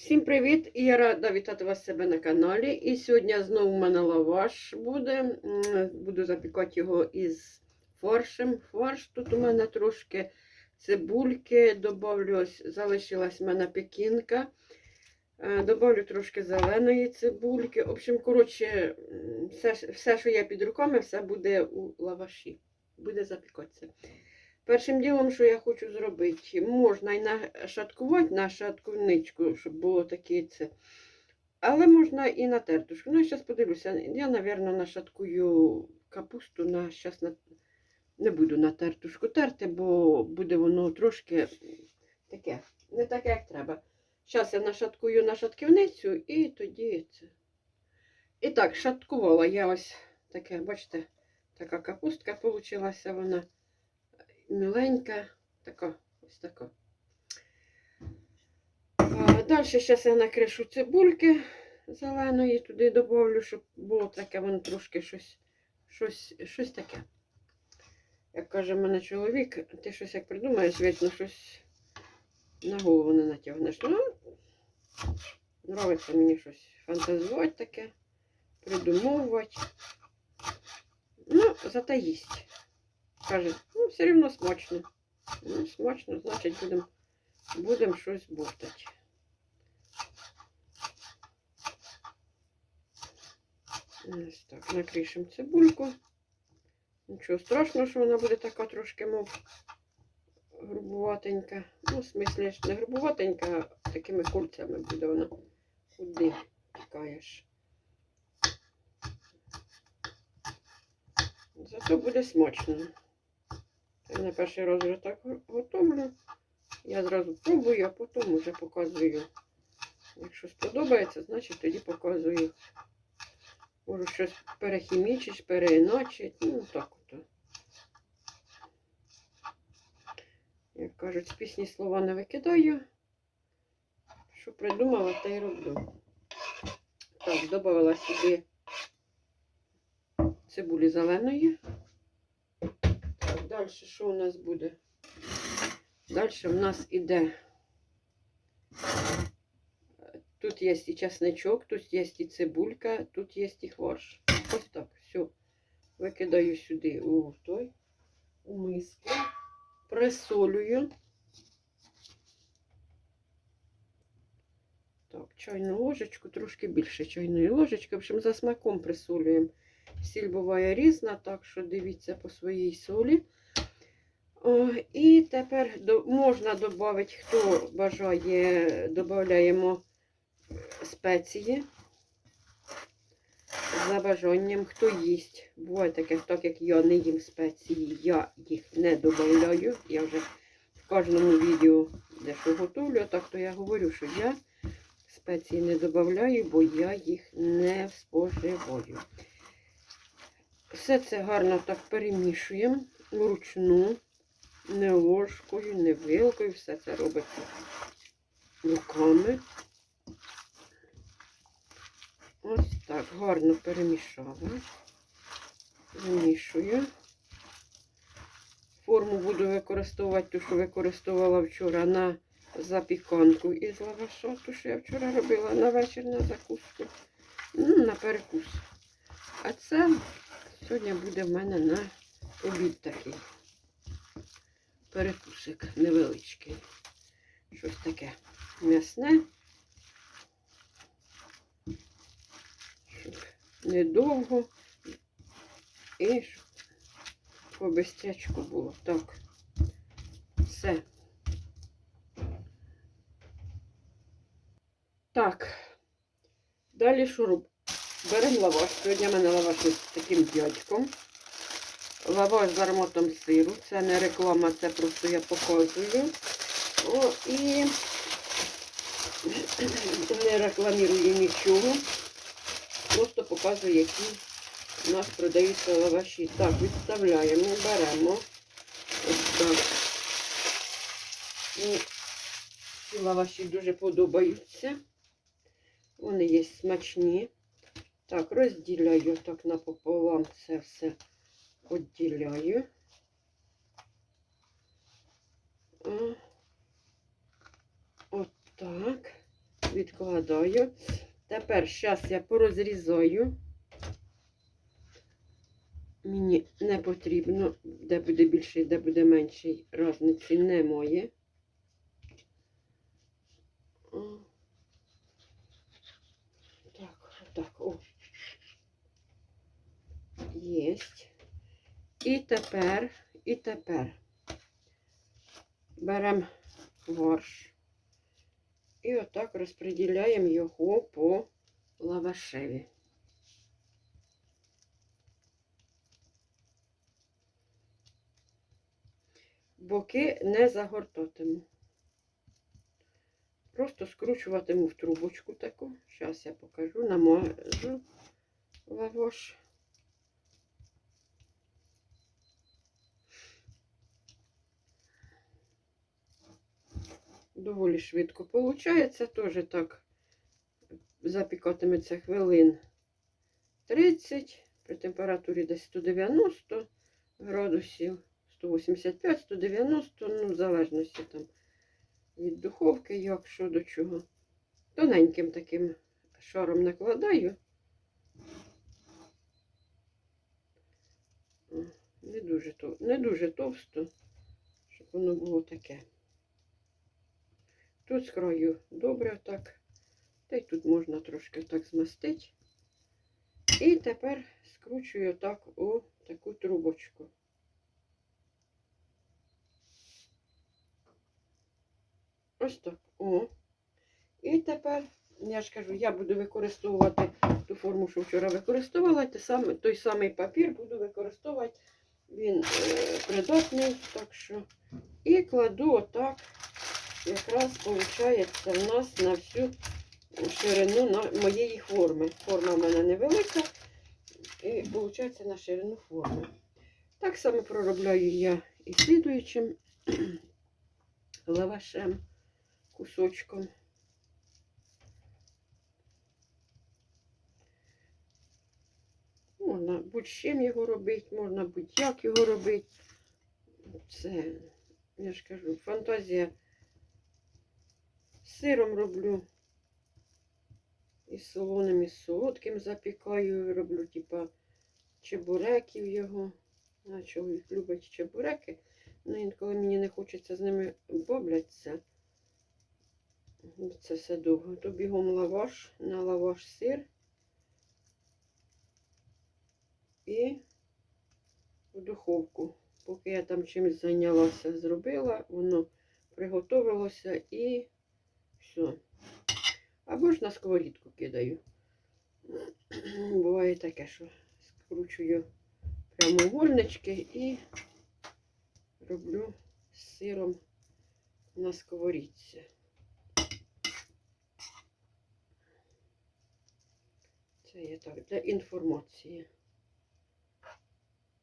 Всім привіт! І я рада вітати вас себе на каналі. І сьогодні знову в мене лаваш буде. Буду запікати його із фаршем. Фарш тут у мене трошки цибульки, добавлю, залишилась в мене пекінка. Е, Добавлю трошки зеленої цибульки. В общем, коротше, все, все, що є під руками, все буде у лаваші. Буде запікатися. Першим ділом, що я хочу зробити, можна і нашаткувати на шатковничку, щоб було таке це. Але можна і на тертушку. Ну, я зараз подивлюся. Я, мабуть, нашаткую капусту на щас на... не буду на тертушку терти, бо буде воно трошки таке, не таке, як треба. Зараз я нашаткую на шатківницю і тоді це. І так, шаткувала я ось таке, бачите, така капустка получилася вона миленька, така, ось така. Далі зараз я накришу цибульки зеленої, туди добавлю, щоб було таке, воно трошки щось, щось, щось таке. Як каже мене чоловік, ти щось як придумаєш, вічно щось на голову не натягнеш. Ну, нравиться мені щось фантазувати таке, придумовувати. Ну, зате їсть. Каже, ну, все одно смачно. Ну, смачно, значить, будемо будем щось бовтати. Ось так, накришемо цибульку. Нічого страшного, що вона буде така трошки, мов грубуватенька. Ну, в смислі, не грубуватенька, а такими кольцями буде вона. Куди тікаєш. Зато буде смачно. Я на перший раз так готовлю. Я зразу пробую, а потім вже показую. Якщо сподобається, значить тоді показую. Можу щось перехімічити, переіначити. Ну, так от. Як кажуть, з пісні слова не викидаю. Що придумала, те й роблю. Так, додала сюди цибулі зеленої. Далі що у нас буде? Далі в нас іде. Тут є і чесничок, тут є і цибулька, тут є і хворш. Ось так, все. Викидаю сюди у той, у миску, присолюю. Так, чайну ложечку, трошки більше чайної ложечки. В общем, за смаком присолюємо. Сіль буває різна, так що дивіться по своїй солі. І тепер можна додати, хто бажає, додаємо спеції за бажанням, хто їсть. Буває таке, так як я не їм спеції, я їх не додаю. Я вже в кожному відео дещо готовлю, так то я говорю, що я спеції не додаю, бо я їх не споживаю. Все це гарно так перемішуємо вручну, не ложкою, не вилкою, все це робиться руками. Ось так, гарно перемішала. Вимішую. Форму буду використовувати ту, що використовувала вчора на запіканку із лаваша, ту, що я вчора робила на вечір на закуску. Ну, на перекус. А це Сьогодні буде в мене на обід такий перекусик невеличкий. Щось таке м'ясне. Щоб недовго і щоб по бестячку було. Так, все. Так, далі робимо? Беремо лаваш. Сьогодні в мене лаваш із таким дядьком. Лаваш з ароматом сиру. Це не реклама, це просто я показую. О, і не рекламірую нічого. Просто показую, які у нас продаються лаваші. Так, відставляємо, беремо. Ось так. Мені ці лаваші дуже подобаються. Вони є смачні. Так, розділяю так напополам це все відділяю. От так. відкладаю. Тепер зараз я порозрізаю. Мені не потрібно, де буде більший, де буде менший. Разниці немає. О. Так, отак, о. Єсть. І тепер, і тепер беремо фарш і отак розподіляємо його по лавашеві. Боки не загортатиму. Просто скручуватиму в трубочку таку. Зараз я покажу, намажу лаваш. Доволі швидко получається. Теж так запікатиметься хвилин 30 при температурі десь 190 градусів, 185, 190, ну, в залежності там від духовки, як що до чого. Тоненьким таким шаром накладаю. Не дуже, не дуже товсто, щоб воно було таке. Тут з добре так. Та й тут можна трошки так змастити. І тепер скручую так у таку трубочку. Ось так. О. І тепер, я ж кажу, я буду використовувати ту форму, що вчора використовувала, той самий папір буду використовувати. Він е, придатний, так що. І кладу отак якраз виходить в нас на всю ширину моєї форми. Форма в мене невелика. І виходить на ширину форми. Так само проробляю я і слідуючим лавашем, кусочком. Можна будь-чим його робити, можна будь-як його робити. Це, я ж кажу, фантазія сиром роблю. І солоним, і солодким запікаю, роблю, типа чебуреків його. А чоловік любить чебуреки. Ну, інколи мені не хочеться з ними боблятися. Це все довго. То бігом лаваш, на лаваш сир. І в духовку. Поки я там чимось зайнялася, зробила, воно приготовилося і все. Або ж на сковорідку кидаю. Буває таке, що скручую прямоугольнички і роблю з сиром на сковорідці. Це є так для інформації.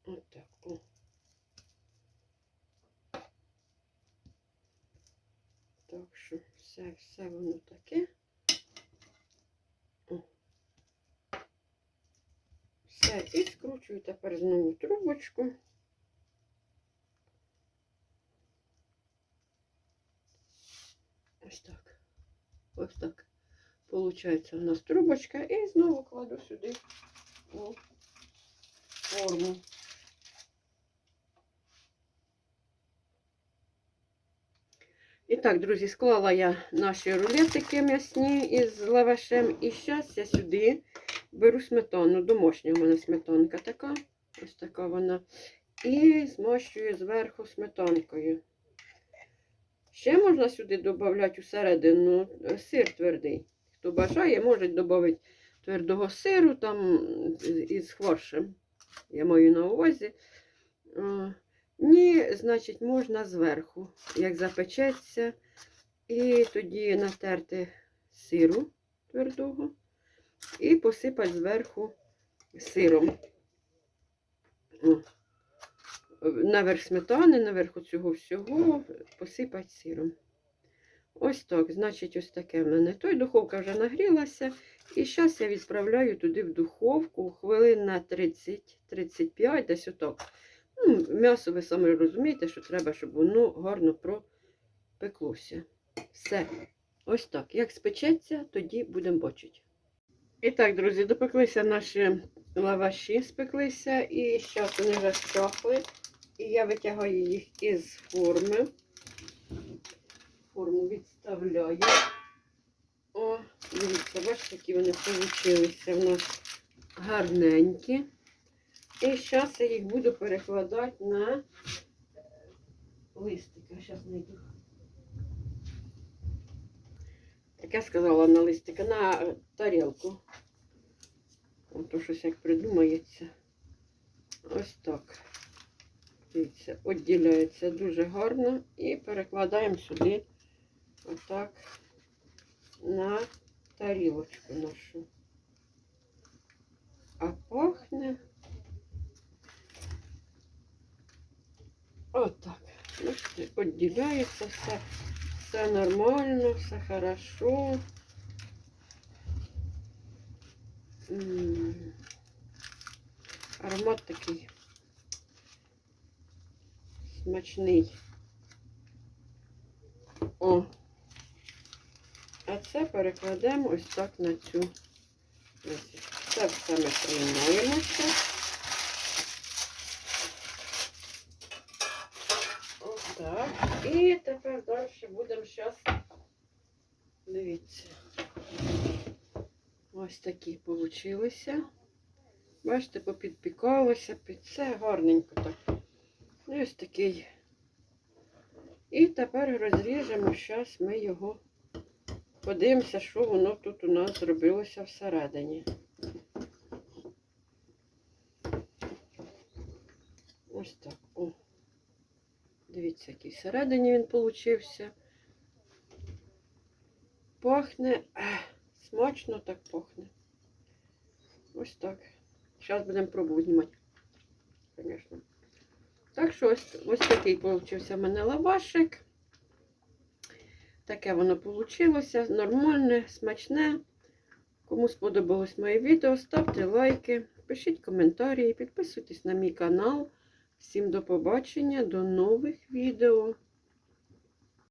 Отак. О. Так що все, все воно таке. Все, і скручую тепер знову трубочку. Ось так. Ось так. Получається у нас трубочка. І знову кладу сюди у форму. І так, друзі, склала я наші рулетики м'ясні із лавашем. І зараз я сюди беру сметану. Домашня у мене сметанка така. Ось така вона. І змащую зверху сметанкою. Ще можна сюди додати усередину е, сир твердий. Хто бажає, може додати твердого сиру там із фаршем. Я маю на увазі. Ні, значить, можна зверху, як запечеться. І тоді натерти сиру твердого і посипати зверху сиром. Наверх сметани, наверху цього всього посипати сиром. Ось так, значить, ось таке в мене. Той духовка вже нагрілася. І зараз я відправляю туди в духовку хвилин на 30-35, десь отак. Ну, м'ясо, ви самі розумієте, що треба, щоб воно гарно пропеклося. Все. Ось так. Як спечеться, тоді будемо бачити. І так, друзі, допеклися наші лаваші, спеклися, і зараз вони щохли. І я витягаю їх із форми. Форму відставляю. О, дивіться, бачите, які вони получилися в нас гарненькі. І зараз я їх буду перекладати на листики. Зараз знайду. Так я сказала на листика, на е, тарілку. Ото щось як придумається. Ось так. Дивіться, відділяється дуже гарно і перекладаємо сюди отак на тарілочку нашу. А пахне отак. Бачите, відділяється все. Все нормально, все хорошо. Аромат такий смачний. О. А це перекладемо ось так на цю. Це все ми приймаємося. Отак. І тепер далі будемо зараз. Дивіться. Ось такі получилися. Бачите, попідпікалося під це гарненько так. Ось такий. І тепер розріжемо, зараз ми його подивимося, що воно тут у нас зробилося всередині. Ось так. Дивіться, який всередині він получився. Пахне. Смачно так пахне. Ось так. Зараз будемо пробувати знімати. Звісно. Так що ось, ось такий получився в мене лавашик. Таке воно вийшло. Нормальне, смачне. Кому сподобалось моє відео, ставте лайки, пишіть коментарі, підписуйтесь на мій канал. Всім до побачення, до нових відео.